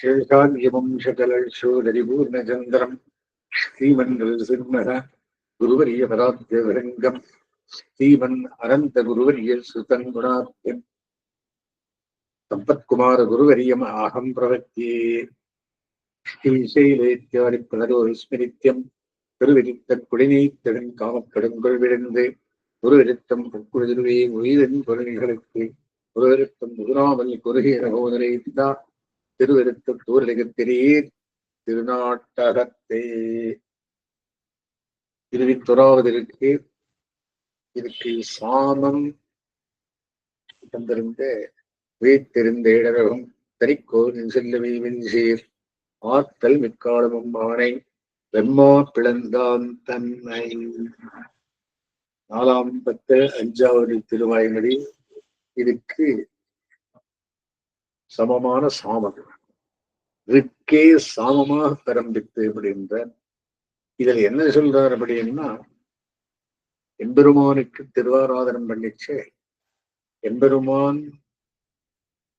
சேஷாத்யவம்சகலசோதரிபூர்ணச்சந்திரம் ஸ்ரீமன்கள் சிம்மர குருவரிய பராத்யவரங்கம் ஸ்ரீமன் அனந்த குருவரிய சுதங்குணாத்யம் சம்பத்குமார குருவரியம் அகம் பிரவத்தியே ஸ்ரீசைலேத்தியாடி பலரோர் ஸ்மிரித்தியம் திருவிரித்தன் குடிநீத்தடன் காமக்கடுங்கொள் விழுந்து. குருவிருத்தம் பொற்குழுதுருவே உயிரின் பொருள்களுக்கு குருவிருத்தம் முதுராமல் குறுகிய நகோதரை பிதா. திருவிருத்தம் தூரலிகத்திரீர் திருநாட்டகத்தே. திருவித்துறாவதற்கு இதுக்கு சாமம் தந்திருந்த வீட்டிருந்த இடரகம் தரிக்கோர் செல்லவி வெஞ்சீர் ஆத்தல் மிக்காலமும் ஆணை வெம்மா பிளந்தான் தன்னை. நாலாம் பத்து அஞ்சாவது திருவாய்மொழி இதுக்கு சமமான சாமம் ரிக்கே சாமமாக பரம்பித்து அப்படின்ற இதில் என்ன சொல்றார் அப்படின்னா எம்பெருமானுக்கு திருவாராதனம் பண்ணிச்சு. எம்பெருமான்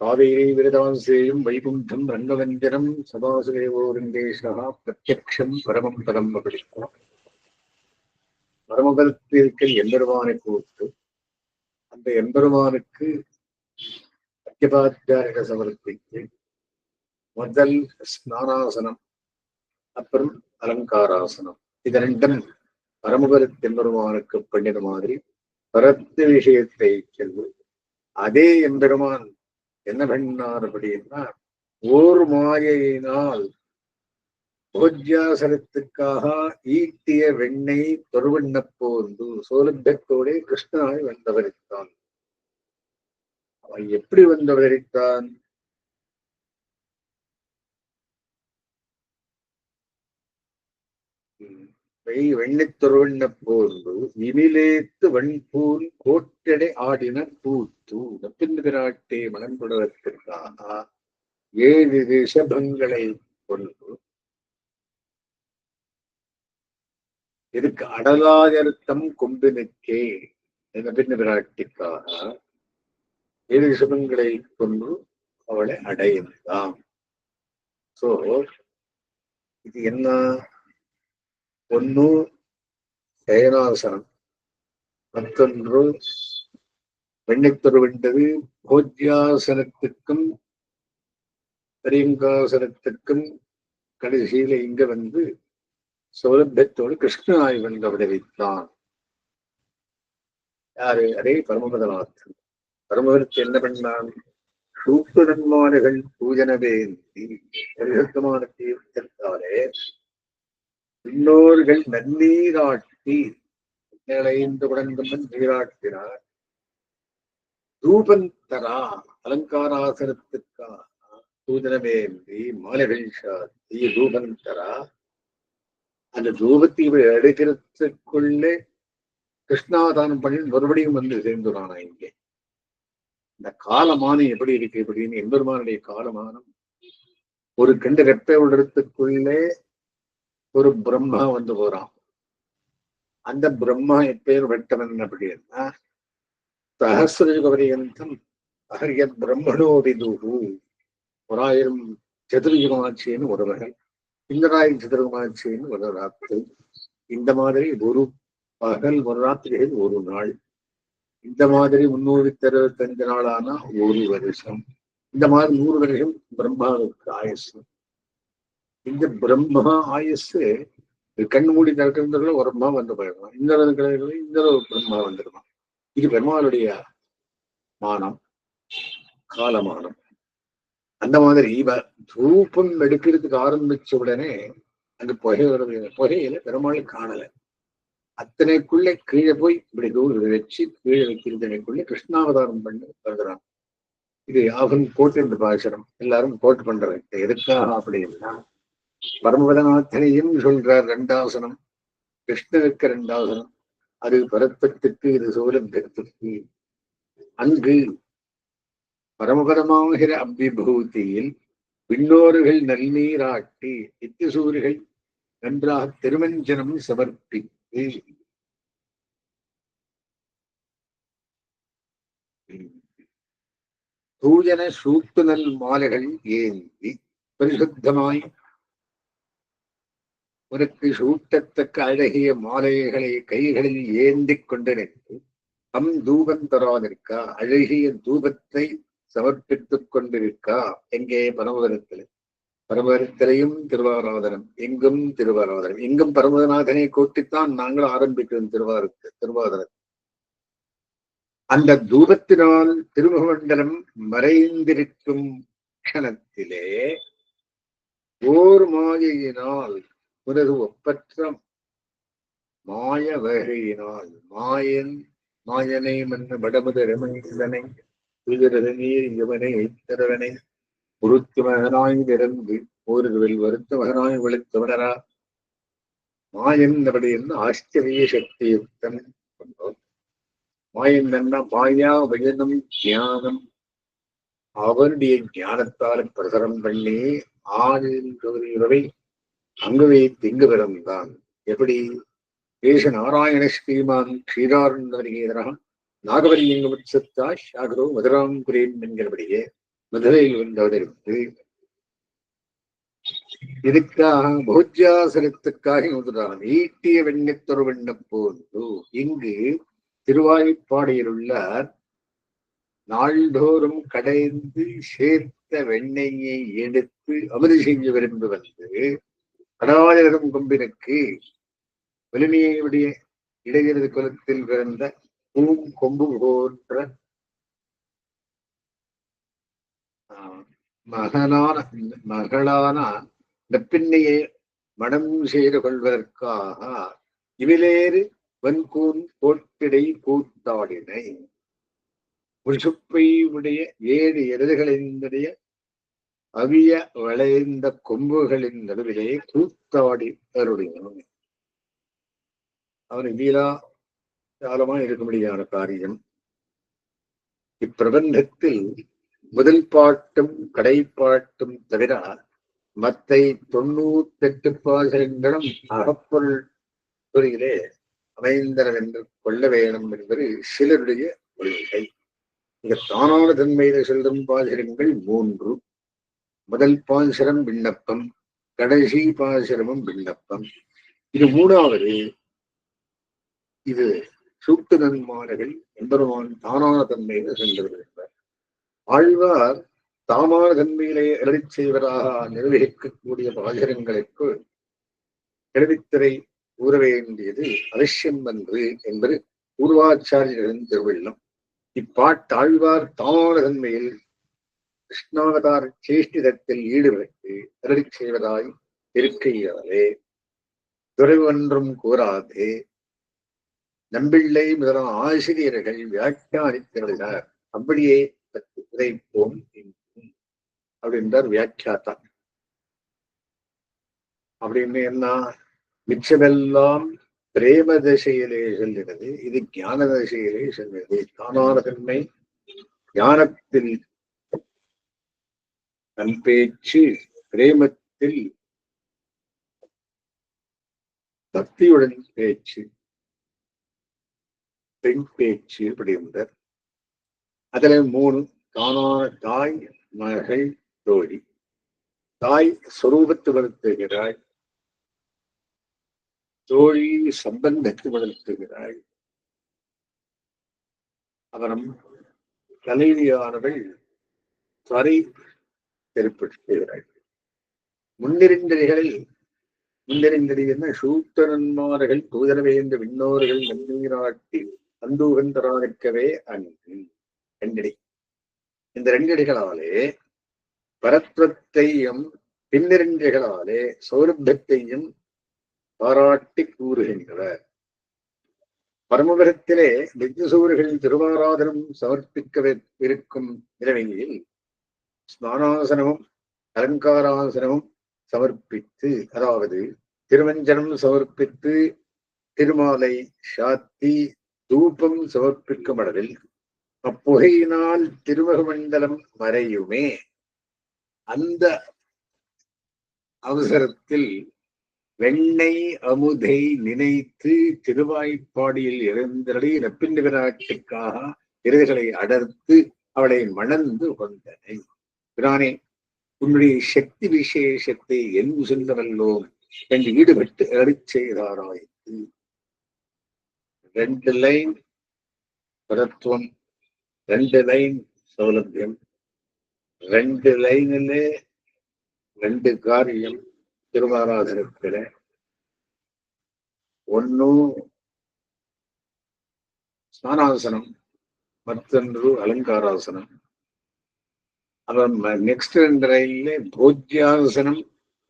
காவேரி விரதாம் செய்யும் வைகுண்டம் ரங்கவஞ்சனம் சதாசுதேவோருந்தேசா பிரத்யக்ஷம் பரமம் பதம் அப்படின்னா பரமபதத்தில் எம்பெருமானை கூட்டு அந்த எம்பெருமானுக்கு அத்தியபாத்தியாரிக சமர்ப்பித்து முதல் ஸ்நானாசனம் அப்புறம் அலங்காராசனம். இது ரெண்டும் பரமபதத் எம்பெருமானுக்கு பண்ணின மாதிரி பரத்து விஷயத்தை செல்வது அதே எம்பெருமான் என்ன பண்ணார் அப்படின்னா ஓர் மாயையினால் போஜ்யாசனத்துக்காக ஈட்டிய வெண்ணெய் தொருவண்ணப்போந்து சோலபியத்தோடே கிருஷ்ணனாய் வந்தவரித்தான். அவன் எப்படி வந்தவரித்தான் வெண்ணெய் தொருவண்ண போந்து இனிலேத்து வன்பூல் கோட்டடை ஆடின கூத்து நப்பிந்து பிராட்டே மனம் கொடுவதற்காக ஏழு ரிஷபங்களை கொண்டு இதுக்கு அடலாயர்த்தம் கொம்பினுக்கே நப்பிந்து பிராட்டிக்காக ஏழு ரிஷபங்களை கொண்டு அவளை அடைந்தான். சோ இது என்ன? ஒன்னு சயனாசனம் மற்றொன்று வெண்ணைத்தொருவெண்டது போஜ்யாசனத்துக்கும் பிரியங்காசனத்துக்கும் கடைசியில இங்க வந்து சௌலபியத்தோடு கிருஷ்ணனாய் வந்து வைத்தான். யாரு? அதே பரமபதநாதன். பரமபதத்தை என்ன பண்ணான்? சூப்பு பூஜனவேந்தி பரிசுத்தமான தீர்த்தத்தாலே முன்னோர்கள் நன்னீராட்டி இணைந்து குடங்கம்மன் நீராட்டினார். ரூபந்தரா அலங்காராசனத்துக்காக பூஜனமேந்தி மாலைகள் சாத்தி ரூபந்தரா அந்த ரூபத்தை எடுக்கிறதுக்குள்ளே கிருஷ்ணாதானம் பண்ணி மறுபடியும் வந்து சேர்ந்துடானா இங்கே. இந்த காலமானம் எப்படி இருக்கு அப்படின்னு எம்பெருமானுடைய காலமானம். ஒரு கண்டு ரெப்பை உள்ளத்துக்குள்ளே ஒரு பிரம்மா வந்து போறான். அந்த பிரம்மா எப்பேர் வெட்டவன் அப்படின்னா சகசிரயுக பரியந்தம் அகரியத் பிரம்மணோ விதுகு ஒரு ஆயிரம் சதுர்யுகமாட்சின்னு ஒரு வகை இந்திராயிரம் சதுர்யுகமாட்சின்னு ஒரு ராத்திரி. இந்த மாதிரி ஒரு பகல் ஒரு ராத்திரிகள் ஒரு நாள். இந்த மாதிரி முன்னூத்தி அறுபத்தஞ்சு நாளானா ஒரு வருஷம். இந்த மாதிரி நூறு வருஷம் பிரம்மாவுக்கு ஆயுசு. இந்த பிரம்மா ஆயுசு கண் மூடி திறக்கிறதுல ஒரு பிரம்மா வந்து போயிடலாம் இந்த கிடையாது இந்த பிரம்மா வந்துடுமா இது பெருமாளுடைய மானம் காலமானம். அந்த மாதிரி இவ தூப்பம் எடுக்கிறதுக்கு ஆரம்பிச்ச உடனே அங்க புகை வருது புகையில பெருமாள் காணலை. அத்தனைக்குள்ளே கீழே போய் இப்படி தூரம் வச்சு கீழே வைக்கிறதுக்குள்ள கிருஷ்ணாவதாரம் பண்ணி வருகிறான் இது யாகும் கோட்டு பாசனம் எல்லாரும் கோட்டு பண்றது. எதுக்காக அப்படின்னா பரமபதநாத்தனையும் சொல்றார் ரெண்டாசனம். கிருஷ்ணனுக்கு ரெண்டாசனம். அது பரத்தத்துக்கு இது சௌலபியத்துக்கு அங்கு பரமபதமாகிற அபிபூதியில் விண்ணோர்கள் நல்நீராட்டி நித்தியசூரிகள் நன்றாக திருமஞ்சனம் சமர்ப்பித்து தூயன சூட்டுதல் மாலைகள் ஏந்தி பரிசுத்தமாய் உனக்கு சூட்டத்தக்க அழகிய மாலைகளை கைகளில் ஏந்திக் கொண்டு நின்று தம் தூபம் தராதிருக்கா? அழகிய தூபத்தை சமர்ப்பித்துக் கொண்டிருக்கா? எங்கே? பரமபுரத்தில் பரமபுரத்திலையும் திருவாராதனம் எங்கும் திருவாராதனம். எங்கும் பரமநாதனை கோட்டித்தான் நாங்கள் ஆரம்பிக்கிறோம் திருவாரு திருவாதனம் அந்த தூபத்தினால் திருமுகமண்டலம் மறைந்திருக்கும் க்ஷணத்திலே ஓர் மாயையினால் உனது ஒப்பற்ற மாய வகையினால் மாயன் மாயனை மன்ன வடமுத ரமணனை துயரது நீர் இவனை வைத்தரவனை உருத்து மகனாய் நிறந்து ஓருவில் வருத்த மகனாய் வெளுத்தவனரா மாயன் ஆச்சரிய சக்தியுக்தன் கொண்டோம் மாயந்தன்னா மாயா வயனம் தியானம். அவருடைய ஞானத்தால் பிரசரம் பண்ணி ஆதிரவை அங்குவே திங்கு பிறந்தான். எப்படி? தேச நாராயண ஸ்ரீமான் க்ஷீரானந்தவரிகேதரா நாகவரியங்கமுத்சத்தா சாகரோ மதுராம் குரேன் என்கிறபடியே. மதுரையில் வந்து இதுக்காக போஜ்யாசனத்துக்காக முதலாம் ஈட்டிய வெண்ணத்தொரு வெண்ணம் போன்று இங்கு திருவாய்ப்பாடியிலுள்ள நாள்தோறும் கடைந்து சேர்த்த வெண்ணெயை எடுத்து அமுது செய்ய விரும்பி வந்து கடாயரும் கொம்பினுக்கு வலிமையுடைய இடையிறது குலத்தில் பிறந்த பூம் கொம்பு போன்ற மகனான மகளான நெப்பின்னையை மனம் செய்து கொள்வதற்காக இவிலேறு வன்கூன் கோட்டிடை கூத்தாடினை. முழுப்பை உடைய ஏழு எருதுகளினுடைய அவிய வளைந்த கொம்புகளின் நடுவிலே கூத்தாடி அருளினோம். அவன் வீலா காலமா இருக்கும்படியான காரியம். இப்பிரபந்தத்தில் முதல் பாட்டும் கடைப்பாட்டும் தவிர மத்தை தொண்ணூத்தெட்டு பாசகங்களும் அகப்பொருள் துறையிலே அமைந்தன என்று கொள்ள வேணும் என்பது சிலருடைய கொள்கை இங்க தானான தன்மையில செல்லும் பாசுரங்கள் மூன்று. முதல் பாசுரம் விண்ணப்பம் கடைசி பாசுரமும் விண்ணப்பம். இது மூணாவது. இது சூட்டு நன்மார்கள் எம்பெருமான் தானான தன்மையில சென்றிருக்கிறார் ஆழ்வார் தாமான தன்மையிலே எழுதிச் செய்வராக நிர்வகிக்கக்கூடிய பாசுரங்களுக்கு எழுதித்திரை கூற வேண்டியது அவசியம் என்று என்பது பூர்வாச்சாரியர்களின் திருவள்ளம். இப்பாட்டாழ்வார் தாமான தன்மையில் கிருஷ்ணாவதார சேஷ்டிதத்தில் ஈடுபட்டு அருளி செய்வதாய் இருக்கையாலே துறைவொன்றும் கூறாதே. நம்பிள்ளை முதலான ஆசிரியர்கள் வியாக்கியானித்தனர் அப்படியே உரைப்போம் அப்படின்றார் வியாக்கியாத்தா அப்படின்னு என்ன? மிச்சமெல்லாம் பிரேம திசையிலே செல்கிறது இது ஞான திசையிலே செல்கிறது. தானான தன்மை ஞானத்தில் நன் பேச்சு பிரேமத்தில் பக்தியுடன் பேச்சு பெண் பேச்சு அப்படின்றார் அதுல மூணு தானான தாய் மகள் தோழி. தாய் சொரூபத்து வளர்த்துகிறாய். தோழி சம்பந்தத்து வளர்த்துகிறாய். அவரம் தலைவியானவள் துறை ஏற்படுத்துகிறாள் முன்னிருந்தடிகளில் முன்னிருந்தடி என்ன? சூத்தனன்மார்கள் தூதரவேந்த விண்ணோர்கள் நன்னீராட்டி அந்தூகந்தரானிக்கவே அன்று. ரெண்டடி இந்த ரெண்டடிகளாலே பரத்வத்தையும் பின்னிரண்டிகளாலே சௌரபத்தையும் பாராட்டி கூறுகின்றவர் பரமபுரத்திலே நித்தியசூரிகள் திருவாராதனம் சமர்ப்பிக்க இருக்கும் நிலைமையில் ஸ்நானாசனமும் அலங்காராசனமும் சமர்ப்பித்து அதாவது திருவஞ்சனம் சமர்ப்பித்து திருமாலை சாத்தி தூபம் சமர்ப்பிக்கும் அளவில் அப்புகையினால் திருவகமண்டலம் மறையுமே. அந்த அவசரத்தில் வெண்ணெய் அமுதை நினைத்து திருவாய்ப்பாடியில் இருந்தடி நப்பிண்டு விராட்டுக்காக இருதுகளை அடர்த்து அவளை மணந்து கொண்டனை. பிரானே உன்னுடைய சக்தி விசேஷத்தை என் சொல்லவல்லோம் என்று ஈடுபட்டு அருச்செய்தாராய்த்து ரெண்டு லைன் பரத்துவம் ரெண்டு லைன் சௌலபியம். ரெண்டு லைனிலே ரெண்டு காரியம் திருவாராதனத்தில ஒன்னு ஸ்நானாசனம் மற்றொன்று அலங்காராசனம். அப்புறம் நெக்ஸ்ட் ரெண்டு ரயிலே போஜ்யாசனம்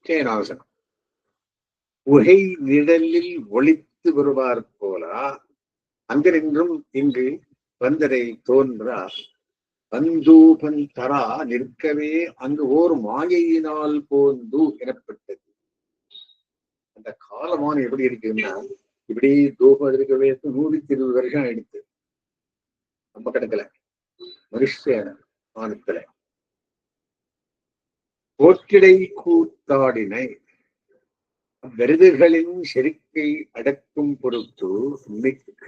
சேனாசனம். உகை நிழலில் ஒளித்து வருவார் போல அங்கிருந்தும் இங்கு வந்தரை தோன்றார். பந்தூபன் தரா நிற்கவே அங்கு ஓர் மாயையினால் போந்து எனப்பட்டது. அந்த காலமான எப்படி இருக்குன்னா இப்படி தூபம் இருக்கவே நூத்தி இருபது வருஷம் ஆயிடுத்து நம்ம கணக்குல மனுஷ மானத்துல போற்றிடை கூத்தாடினை விருதுகளின் செருக்கை அடக்கும் பொருட்டு மிக்க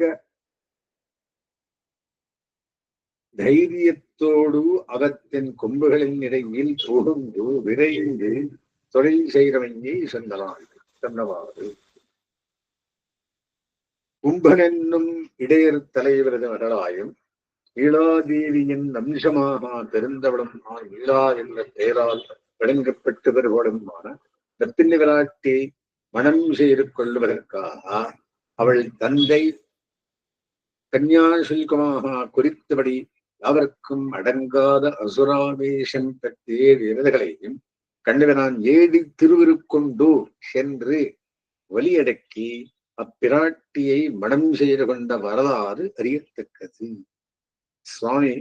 தைரியத்தோடு அவத்தின் கொம்புகளின் இடையில் புகுந்து விரைந்து தொழில் செய்கிறவங்கை சொன்னலாம் சொன்னவாறு கும்பனென்னும் இடையர் தலைவரது அடலாயும் ஈழாதேவியின் அம்சமாக தெரிந்தவளும் நான் ஈழா என்ற பெயரால் வழங்கப்பட்டு வருவளுமான ரத்தின விராட்டி மனம் செய்து கொள்வதற்காக அவள் தந்தை கன்யாசுல்கமாக குறித்தபடி அவருக்கும் அடங்காத அசுராவேஷம் பற்றிய விரதங்களையும் கண்டவனான் ஏடி திருவிருக்கொண்டு சென்று வலியடக்கி அப்பிராட்டியை மனம் செய்து கொண்ட வரலாறு அறியத்தக்கது. சுவாமி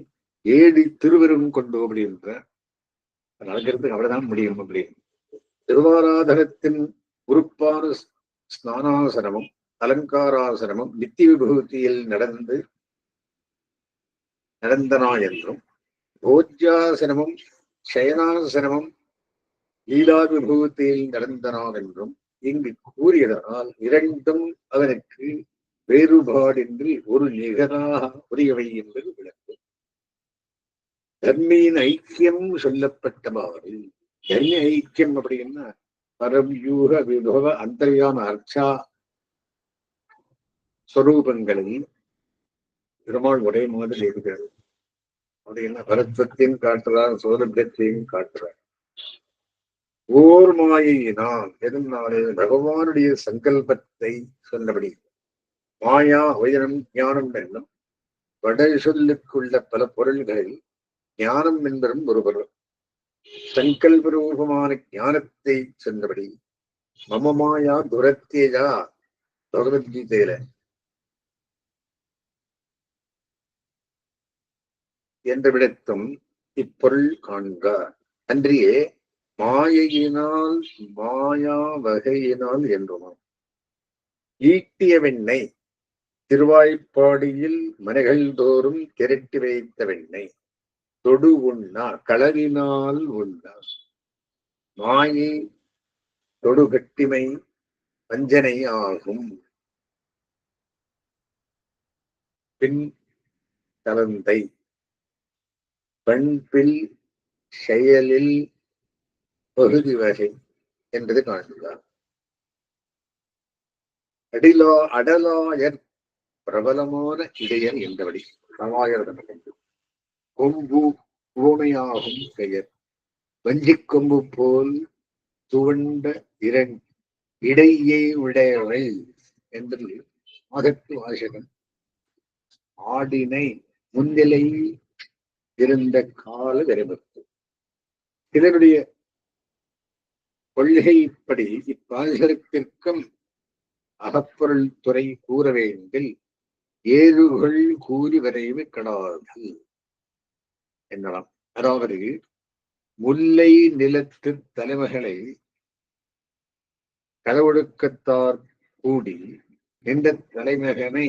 ஏடி திருவரும் கொண்டு அப்படின்ற நடக்கிறதுக்கு அவ்வளவுதான் முடியும் அப்படின்னு திருவாராதனத்தின் உறுப்பான ஸ்நானாசனமும் அலங்காராசனமும் நித்திய விபூதியில் நடந்து நிரந்தனா என்றும் போஜ்யாசனமும் சயனாசனமும் லீலா விபூத்தியில் நடந்தனா என்றும் இங்கு கூறியதனால் இரண்டும் அவனுக்கு வேறுபாடின்றி ஒரு நிகராக உரியவை என்பது விளக்கு. தர்மியின் ஐக்கியம் சொல்லப்பட்டவாறு தர்ம ஐக்கியம் அப்படின்னா பரவியூக விபவ அந்தரியான அர்ச்சா ஸ்வரூபங்களில் பெருமாள் ஒரே மாதிரி இருக்கிறது அப்படின்னா பரத்வத்தையும் காட்டுறார் சோதபியத்தையும் காட்டுறார். ஓர் மாயினால் எதனாலே பகவானுடைய சங்கல்பத்தை சொன்னபடி மாயா வயனம் ஞானம் என்னும் வட சொல்லுக்குள்ள பல பொருள்களில் ஞானம் என்பதும் ஒரு பொருள். சங்கல்ப ரூபமான ஞானத்தை சொன்னபடி மம மாயா துரத்தேஜா பகவத்கீதையில என்றவிடத்தும் இப்பொருள் காண்க. அன்றியே மாயையினால் மாயா வகையினால் என்றுமாம். ஈட்டிய வெண்ணை திருவாய்ப்பாடியில் மனைகள் தோறும் திரட்டி வைத்த வெண்ணை தொடு உண்ணா களவினால் உண்ணா. மாயை தொடுகட்டிமை வஞ்சனை ஆகும். பின் கலந்தை பண்பில் செயலில் பகுதி வகை என்பது காண்கிறார் அடிலோ அடலாயர் பிரபலமான இடையர் என்றபடி சமாயர் கொம்பு ஊமையாகும் பெயர். வஞ்சி கொம்பு போல் துவண்ட இரண் இடையே உடையவை என்பது மகத்து வாசகன் ஆடினை முன்னிலை இருந்த கால விரைபத்து இதனுடைய கொள்கைப்படி இப்பாசகத்திற்கும் அகப்பொருள் துறை கூற வேண்டில் ஏதுகள் கூறி வரைவு கடாது என்னலாம். அதாவது முல்லை நிலத்து தலைமைகளை கலவொடுக்கத்தார் கூடி நின்ற தலைமகனை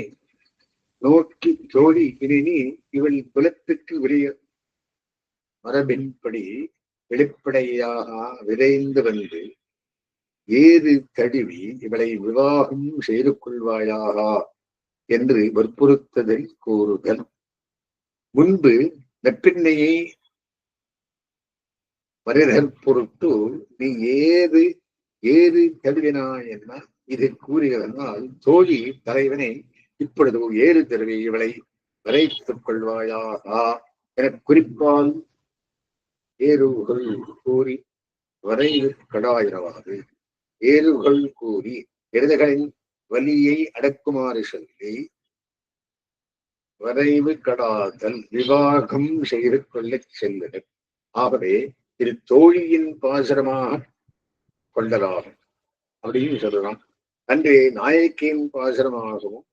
நோக்கி ஜோடி இனி இவள் குலத்துக்கு உரிய மரபின்படி வெளிப்படையாக விரைந்து வந்து ஏது தழுவி இவளை விவாகம் செய்து கொள்வாயாக என்று வற்புறுத்ததை கூறுதல். முன்பு நெப்பின்னையை மனிதர் பொருட்டு நீ ஏது ஏது தழுவினாய் என்ன இதை கூறுகிறதனால் தோழி தலைவனை இப்பொழுது ஏறு தருவி இவளை வரைத்துக் கொள்வாயாக? என குறிப்பால் ஏறுகள் கூறி வரைவு கடாயிரவாது ஏறுகள் கூறி எருதுகளின் வலியை அடக்குமாறு சொல்லி வரைவு கடாதல் விவாகம் செய்து கொள்ளச் செல்லுதல் ஆகவே இது தோழியின் பாசுரமாக கொள்ளலாகும் அப்படின்னு சொல்லலாம். அன்றே நாயக்கியின் பாசரமாகவும்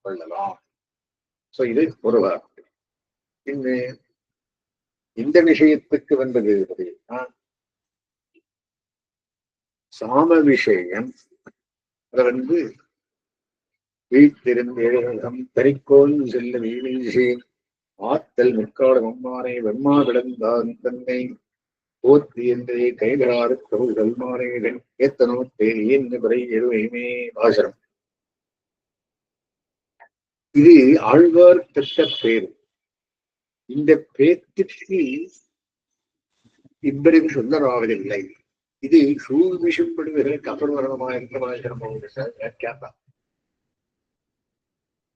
கொள்ளலாம். சோ இது ஒரு வார்த்தை. இந்த விஷயத்துக்கு வந்தது அப்படின்னா சாம விஷயம். அதை வந்து வீட்டிலிருந்து தரிக்கோல் செல்ல வீழ்ச்சேன் ஆத்தல் முற்கால மம்மானை வெம்மா விளந்தான் தன்னை. போத்தி என்றே கைகளாறு தொகுகள் மாறேன் ஏத்தனோ தேரி வரை எழுவையுமே பாசரம் இது ஆழ்வார் பெற்ற பேர். இந்த பேத்திற்கு இவ்வளவு சொந்தராவதில்லை. இது சூழ் விஷம்படுவதற்கு அபர்வரணமாக பாசரம் வியாக்கியாதான்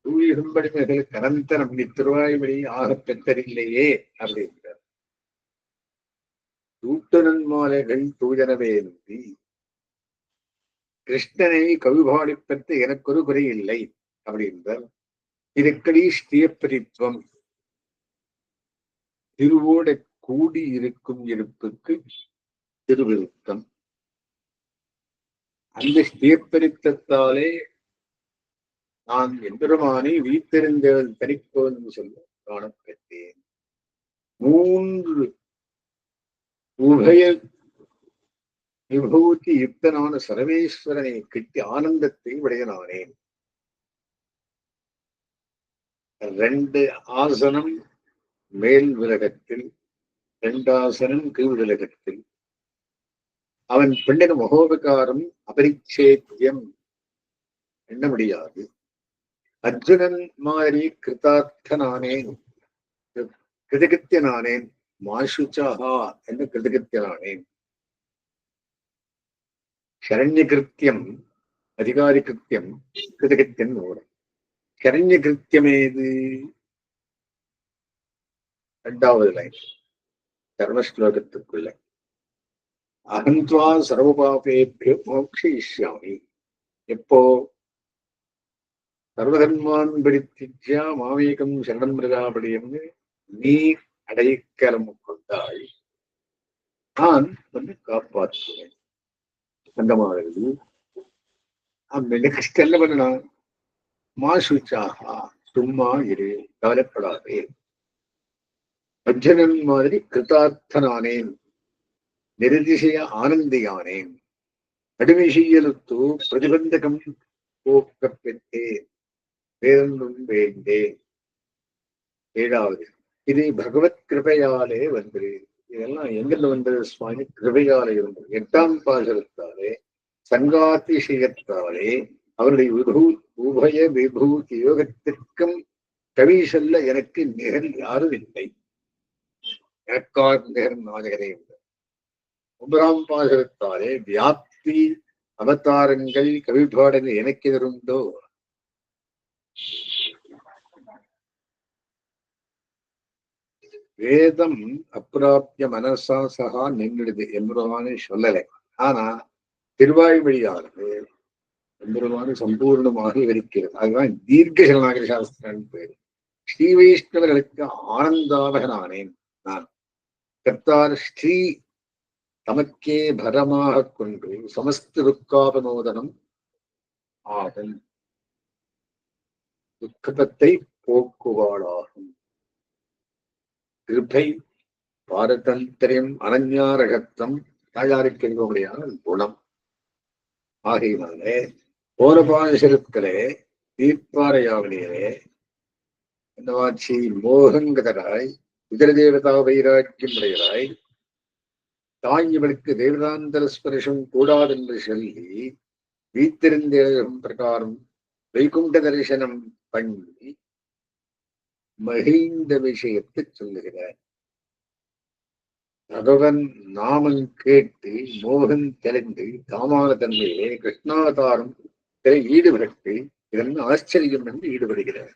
சூழிகும்படிமைகளுக்கு அனந்தரம் நித்திருவாய்மொழி ஆக பெற்றதில்லையே அப்படின்றார். தூஜனவே நம்பி கிருஷ்ணனை கவிபாடி பெற்ற எனக்கொரு குறை இல்லை அப்படின்றார். இதற்கடி ஸ்ரீயப்பரித்துவம் திருவோட கூடி இருக்கும் இருப்புக்கு திருவிருத்தம். அந்த ஸ்ரீயப்பரித்தத்தாலே நான் எம்பெருமானை வீத்திருந்தவன் தனிப்போன் சொல்ல காணப்பட்டேன் மூன்று உபய விபூதி யுக்தனான சரவேஸ்வரனை கிட்டி ஆனந்தத்தை உடையனானேன். ரெண்டு ஆசனம் மேல் விலகத்தில் ரெண்டாசனம் கீழ் விலகத்தில் அவன் பெண்ணின் மகோபகாரம் அபரிச்சேத்தியம் எண்ண முடியாது அர்ஜுனன் மாதிரி கிருதார்த்தனானேன் கிருதகித்தியனானேன் மாசுச்சாகா என்று கிருதகித்தியனானேன் ശരണ്യ കൃത്യം അധികാരി കൃത്യം കൃതകൃത്യം നൂറ് ശരണ്യ കൃത്യമേത് இரண்டாவது லைன் தர்மஸ்லோகத்துக்குள்ள அகந்த்வா சர்வபாபேபியோ மோக்ஷயிஷ்யாமி. எப்போ? சர்வதர்மான் பிடித்தியா மாமேகம் சரணம் மிருகாபடியம்னு நீ அடைக்கலம் கொண்டாள் நான் வந்து காப்பாற்றுவேன். அந்த மாதிரி அப்படின்னு கஷ்டம் என்ன பண்ணலாம். மாசுச்சாகா சும்மா இரு கவலைப்படாதே. அர்ஜுனன் மாதிரி கிருதார்த்தனானேன் நிரதிசய ஆனந்தியானேன் நடுவிஷயலுத்து பிரதிபந்தகம் போக்கப் பெற்றேன் வேறொன்றும் வேண்டேன். ஏழாவது இது பகவத் கிருபையாலே வந்தது இதெல்லாம் எங்கிருந்து வந்தது சுவாமி? கிருபையாலே இருந்தது. எட்டாம் பாசனத்தாலே சங்காதிசயத்தாலே அவருடைய விபூ உபய விபூதி யோகத்திற்கும் கவி சொல்ல எனக்கு நிகழ் யாரும் இல்லை. எனக்காக நிகர் நாயகரே ஒன்பதாம் பாசகத்தாலே வியாப்தி அவதாரங்கள் கவிபாடங்கள் எனக்கு எதிருந்தோ வேதம் அப்பிராப்பிய மனசா சகா நின்றுடுது எம்பெருமானே சொல்லலை. ஆனா திருவாய்மொழியானது எம்பெருமானு சம்பூர்ணமாக இருக்கிறது. அதுதான் தீர்க்க சரணாகரி சாஸ்திரம் பேர். ஸ்ரீ வைஷ்ணவர்களுக்கு ஆனந்தாவகனானேன் நான். கர்த்தார் ஸ்ரீ தமக்கே பரமாக கொண்டு சமஸ்த துக்காபனோதனம் ஆகும். துக்கத்தை போக்குவாளாகும். கிருபை பாரதந்திரியம் அனஞ்ஞாரகத்தம் தயாரிக்கின்றபடியான குணம். ஆகையினாலே போரபாசரத்திலே தீர்ப்பாரையாவலியிலே இந்த மோகங்கதராய் இதர தேவதா வைராக்கியம் உடையராய் தாங்கியவளுக்கு தேவதாந்தர ஸ்பர்ஷம் கூடாதென்று சொல்லி வீத்திருந்த பிரகாரம் வைகுண்ட தரிசனம் பண்ணி மகிழ்ந்த விஷயத்தை சொல்லுகிறார். பகவன் நாமம் கேட்டு மோகன் தெளிந்து தாமான தன்மையிலே கிருஷ்ணாவதாரம் ஈடுபட்டு இதன் ஆச்சரியம் என்று ஈடுபடுகிறார்.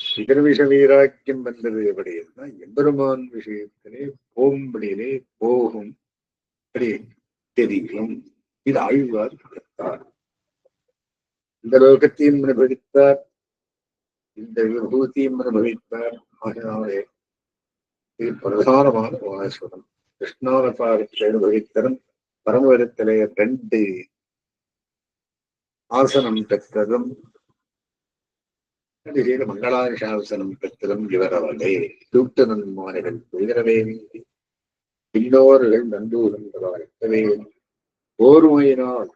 இதர்விஷ வீராக்கியம் வந்தது எப்படி என்றால் எம்பெருமான் விஷயத்திலே போகும்படியிலே போகும் தெரியும். இது ஆழ்வார் கொடுத்தார் இந்த லோகத்தையும் அனுபவித்தார். இந்த விபூதியும் அனுபவித்தார். ஆகினாலே இது பிரதானமான வாசுரம் கிருஷ்ணாவதாரத்தை அனுபவித்தரும் பரமவரத்திலே ரெண்டு ஆசனம் பெற்றதும் கடைசியில் மங்களாசாசனம் பெற்றதும் இவரவர்களே தூட்டனன்மார்கள் உயரவே பின்னோர்கள் நந்தூரன்றவாறு ஓர்மையினால்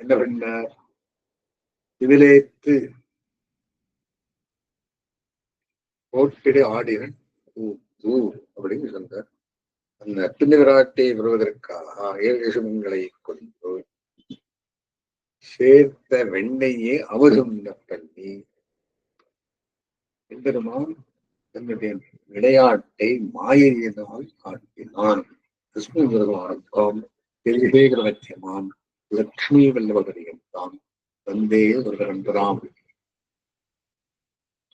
என்ன பண்ணார்? இதிலேத்து போட்டிட ஆடினன் அப்படின்னு சொன்னார். அந்த பின்னிவராட்டை வருவதற்காக ஏகசுமங்களை கொண்டு சேர்த்த வெண்ணையே அவருண்ண பண்ணி எம்பெருமான் தன்னுடைய விளையாட்டை மாயையினால் காட்டினான் கிருஷ்ண பெருமானுக்கும் திருவேகரவத்தியமாம் லக்ஷ்மி வல்லவகரியம் தான் தந்தே ஒரு நண்பராம்